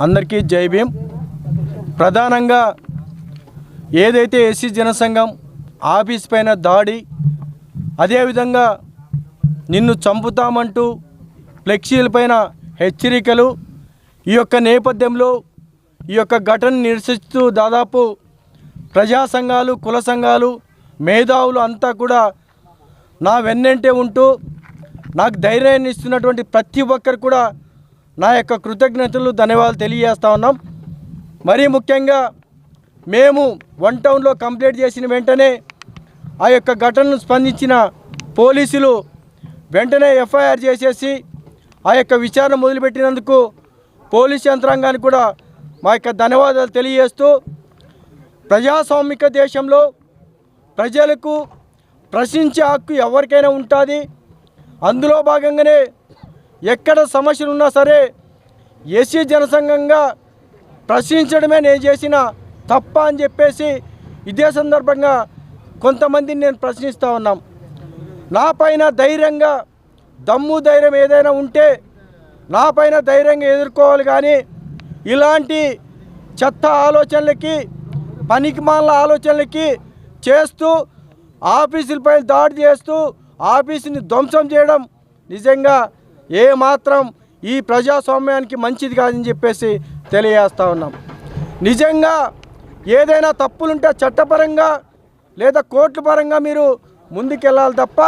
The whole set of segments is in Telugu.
అందరికీ జై భీమ్. ప్రధానంగా ఏదైతే ఎస్సీ జనసంఘం ఆఫీస్ పైన దాడి అదేవిధంగా నిన్ను చంపుతామంటూ ఫ్లెక్సీలపైన హెచ్చరికలు ఈ యొక్క నేపథ్యంలో ఈ యొక్క ఘటన నిరసిస్తూ దాదాపు ప్రజా సంఘాలు కుల సంఘాలు మేధావులు అంతా కూడా నా వెన్నంటే ఉంటూ నాకు ధైర్యాన్ని ఇస్తున్నటువంటి ప్రతి ఒక్కరు కూడా నా యొక్క కృతజ్ఞతలు ధన్యవాదాలు తెలియజేస్తా ఉన్నాం. మరీ ముఖ్యంగా మేము వన్ టౌన్లో కంప్లీట్ చేసిన వెంటనే ఆ యొక్క ఘటనను స్పందించిన పోలీసులు వెంటనే ఎఫ్ఐఆర్ చేసేసి ఆ యొక్క విచారణ మొదలుపెట్టినందుకు పోలీస్ యంత్రాంగానికి కూడా మా యొక్క ధన్యవాదాలు తెలియజేస్తూ ప్రజాస్వామిక దేశంలో ప్రజలకు ప్రశ్నించే హక్కు ఎవరికైనా ఉంటుంది. అందులో భాగంగానే ఎక్కడ సమస్యలు ఉన్నా సరే ఎస్సీ జనసంఘంగా ప్రశ్నించడమే నేను చేసిన తప్ప అని చెప్పేసి ఇదే సందర్భంగా కొంతమందిని నేను ప్రశ్నిస్తూ ఉన్నాం. నా పైన ధైర్యంగా దమ్ము ధైర్యం ఏదైనా ఉంటే నాపైన ధైర్యంగా ఎదుర్కోవాలి కానీ ఇలాంటి చెత్త ఆలోచనలకి పనికిమాల ఆలోచనలకి చేస్తూ ఆఫీసులపై దాడి చేస్తూ ఆఫీసుని ధ్వంసం చేయడం నిజంగా ఏ మాత్రం ఈ ప్రజాస్వామ్యానికి మంచిది కాదని చెప్పేసి తెలియజేస్తూ ఉన్నాం. నిజంగా ఏదైనా తప్పులుంటే చట్టపరంగా లేదా కోర్టు పరంగా మీరు ముందుకెళ్ళాలి తప్ప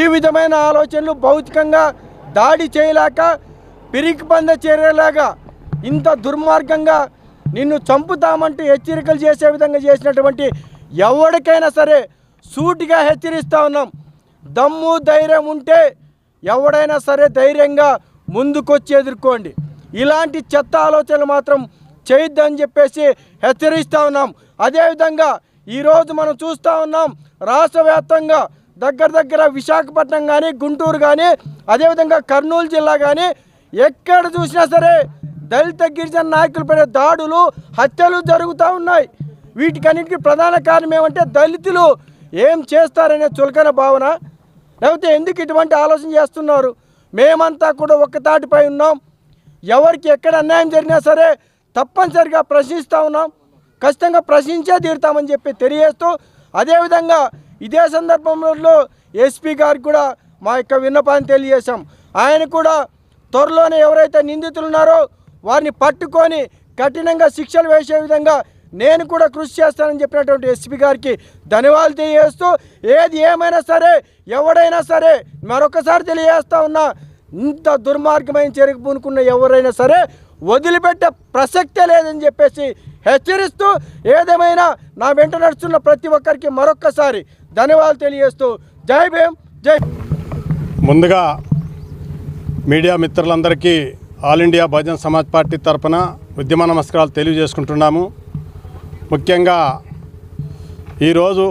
ఈ విధమైన ఆలోచనలు భౌతికంగా దాడి చేయలేక పిరికి పంద చర్యలాగా ఇంత దుర్మార్గంగా నిన్ను చంపుతామంటూ హెచ్చరికలు చేసే విధంగా చేసినటువంటి ఎవరికైనా సరే సూటిగా హెచ్చరిస్తూ ఉన్నాం. దమ్ము ధైర్యం ఉంటే ఎవడైనా సరే ధైర్యంగా ముందుకొచ్చి ఎదుర్కోండి. ఇలాంటి చెత్త ఆలోచనలు మాత్రం చేయొద్దని చెప్పేసి హెచ్చరిస్తూ ఉన్నాం. అదేవిధంగా ఈరోజు మనం చూస్తూ ఉన్నాం రాష్ట్ర వ్యాప్తంగా దగ్గర దగ్గర విశాఖపట్నం కానీ గుంటూరు కానీ అదేవిధంగా కర్నూలు జిల్లా కానీ ఎక్కడ చూసినా సరే దళిత గిరిజన నాయకులపైన దాడులు హత్యలు జరుగుతూ ఉన్నాయి. వీటికన్నిటికీ ప్రధాన కారణం ఏమంటే దళితులు ఏం చేస్తారనే చులకన భావన లేకపోతే ఎందుకు ఇటువంటి ఆలోచన చేస్తున్నారు? మేమంతా కూడా ఒక్కతాటిపై ఉన్నాం. ఎవరికి ఎక్కడ అన్యాయం జరిగినా సరే తప్పనిసరిగా ప్రశ్నిస్తూ ఉన్నాం. ఖచ్చితంగా ప్రశ్నించే తీరుతామని చెప్పి తెలియజేస్తూ అదేవిధంగా ఇదే సందర్భంలో ఎస్పీ గారికి కూడా మా యొక్క విన్నపాన్ని తెలియజేశాం. ఆయన కూడా త్వరలోనే ఎవరైతే నిందితులు ఉన్నారో వారిని పట్టుకొని కఠినంగా శిక్షలు వేసే విధంగా నేను కూడా కృషి చేస్తానని చెప్పినటువంటి ఎస్పీ గారికి ధన్యవాదాలు తెలియజేస్తూ ఏది ఏమైనా సరే ఎవడైనా సరే మరొకసారి తెలియజేస్తా ఉన్నా ఇంత దుర్మార్గమైన చర్యకు పూనుకున్న ఎవరైనా సరే వదిలిపెట్టే ప్రసక్తే లేదని చెప్పేసి హెచ్చరిస్తూ ఏదేమైనా నా వెంట నడుస్తున్న ప్రతి ఒక్కరికి మరొక్కసారి ధన్యవాదాలు తెలియజేస్తూ జై భీమ్ జై ముందుగా మీడియా మిత్రులందరికీ All India Bahujan Samaj Party తరఫున ఉద్యమ నమస్కారాలు తెలియజేసుకుంటున్నాము. ముఖ్యంగా ఈరోజు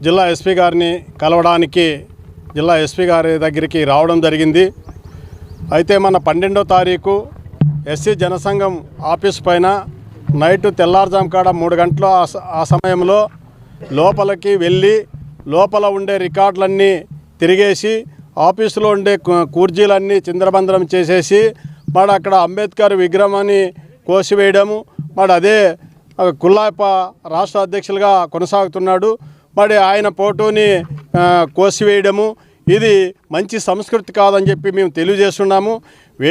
జిల్లా ఎస్పీ గారిని కలవడానికి జిల్లా ఎస్పీ గారి దగ్గరికి రావడం జరిగింది. అయితే మన పన్నెండో తారీఖు ఎస్సీ జనసంఘం ఆఫీస్ పైన నైట్ తెల్లారుజాం కాడ మూడు గంటల ఆ స- ఆ సమయంలో లోపలికి వెళ్ళి లోపల ఉండే రికార్డులన్నీ తిరిగేసి ఆఫీసులో ఉండే కుర్జీలన్నీ చిందరబందరం చేసేసి మరి అక్కడ అంబేద్కర్ విగ్రహాన్ని కోసివేయడము మరి అదే కుల్లాయప్ప రాష్ట్ర అధ్యక్షులుగా కొనసాగుతున్నాడు. మరి ఆయన ఫోటోని కోసివేయడము ఇది మంచి సంస్కృతి కాదని చెప్పి మేము తెలియజేస్తున్నాము.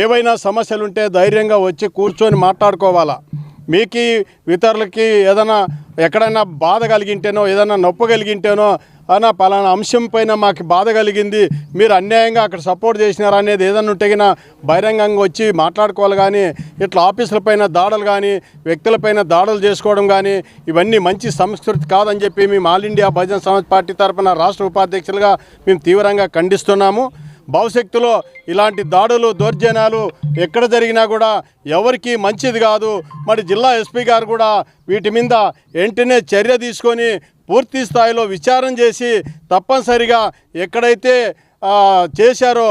ఏవైనా సమస్యలు ఉంటే ధైర్యంగా వచ్చి కూర్చొని మాట్లాడుకోవాలా. మీకు ఇతరులకి ఏదైనా ఎక్కడైనా బాధ కలిగింటేనో ఏదైనా నొప్పి కలిగింటేనో అన్న పలానా అంశం పైన మాకు బాధ కలిగింది. మీరు అన్యాయంగా అక్కడ సపోర్ట్ చేసినారా అనేది ఏదైనా ఉంటే గిన బహిరంగంగా వచ్చి మాట్లాడుకోవాలి కానీ ఇట్లా ఆఫీసుల పైన దాడులు కానీ వ్యక్తులపైన దాడులు చేసుకోవడం కానీ ఇవన్నీ మంచి సంస్కృతి కాదని చెప్పి మేము ఆల్ ఇండియా భజన సమాజ్ పార్టీ తరఫున రాష్ట్ర ఉపాధ్యక్షులుగా మేము తీవ్రంగా ఖండిస్తున్నాము. భవిష్యత్తులో ఇలాంటి దాడులు దౌర్జన్యాలు ఎక్కడ జరిగినా కూడా ఎవరికి మంచిది కాదు. మరి జిల్లా ఎస్పీ గారు కూడా వీటి మీద వెంటనే చర్య తీసుకొని పూర్తి స్థాయిలో విచారణ చేసి తప్పనిసరిగా ఎక్కడైతే చేశారో